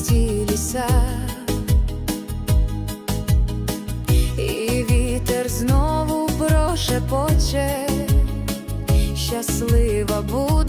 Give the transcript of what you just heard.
чисті ліса, і вітер знову прошепоче, щаслива буде.